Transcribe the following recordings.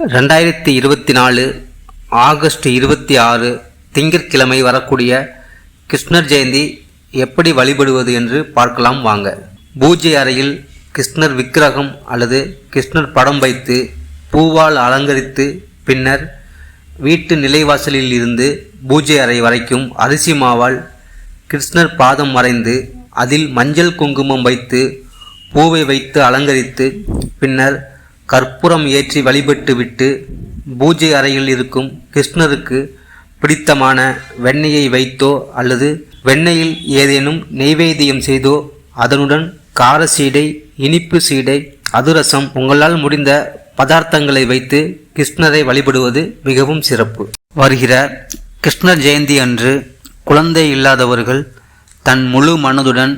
ரெண்டாயிரத்தி இருபத்தி நாலு ஆகஸ்ட் இருபத்தி ஆறு திங்கட்கிழமை வரக்கூடிய கிருஷ்ணர் ஜெயந்தி எப்படி வழிபடுவது என்று பார்க்கலாம் வாங்க. பூஜை அறையில் கிருஷ்ணர் விக்கிரகம் அல்லது கிருஷ்ணர் படம் வைத்து பூவால் அலங்கரித்து பின்னர் வீட்டு நிலைவாசலில் இருந்து பூஜை அறை வரைக்கும் அரிசி மாவால் கிருஷ்ணர் பாதம் வரைந்து அதில் மஞ்சள் குங்குமம் வைத்து பூவை வைத்து அலங்கரித்து பின்னர் கற்பூரம் ஏற்றி வழிபட்டு விட்டு பூஜை அறையில் இருக்கும் கிருஷ்ணருக்கு பிடித்தமான வெண்ணெயை வைத்தோ அல்லது வெண்ணெயில் ஏதேனும் நெய்வேத்தியம் செய்தோ அதனுடன் கார சீடை இனிப்பு சீடை அதுரசம் உங்களால் முடிந்த பதார்த்தங்களை வைத்து கிருஷ்ணரை வழிபடுவது மிகவும் சிறப்பு. வருகிற கிருஷ்ணர் ஜெயந்தி அன்று குழந்தை இல்லாதவர்கள் தன் முழு மனதுடன்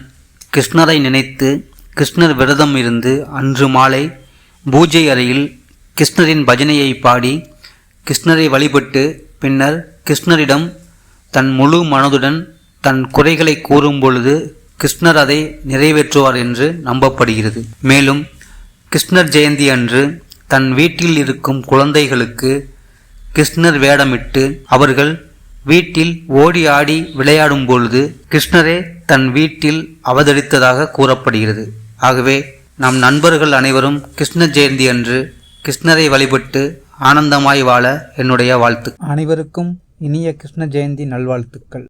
கிருஷ்ணரை நினைத்து கிருஷ்ணர் விரதம் இருந்து அன்று மாலை பூஜை அறையில் கிருஷ்ணரின் பஜனையை பாடி கிருஷ்ணரை வழிபட்டு பின்னர் கிருஷ்ணரிடம் தன் முழு மனதுடன் தன் குறைகளை கூறும் பொழுது கிருஷ்ணர் அதை நிறைவேற்றுவார் என்று நம்பப்படுகிறது. மேலும் கிருஷ்ணர் ஜெயந்தி அன்று தன் வீட்டில் இருக்கும் குழந்தைகளுக்கு கிருஷ்ணர் வேடமிட்டு அவர்கள் வீட்டில் ஓடி ஆடி விளையாடும் பொழுது கிருஷ்ணரே தன் வீட்டில் அவதரித்ததாக கூறப்படுகிறது. ஆகவே நம் நண்பர்கள் அனைவரும் கிருஷ்ண ஜெயந்தி அன்று கிருஷ்ணரை வழிபட்டு ஆனந்தமாய் வாழ என்னுடைய வாழ்த்து அனைவருக்கும் இனிய கிருஷ்ண ஜெயந்தி நல்வாழ்த்துக்கள்.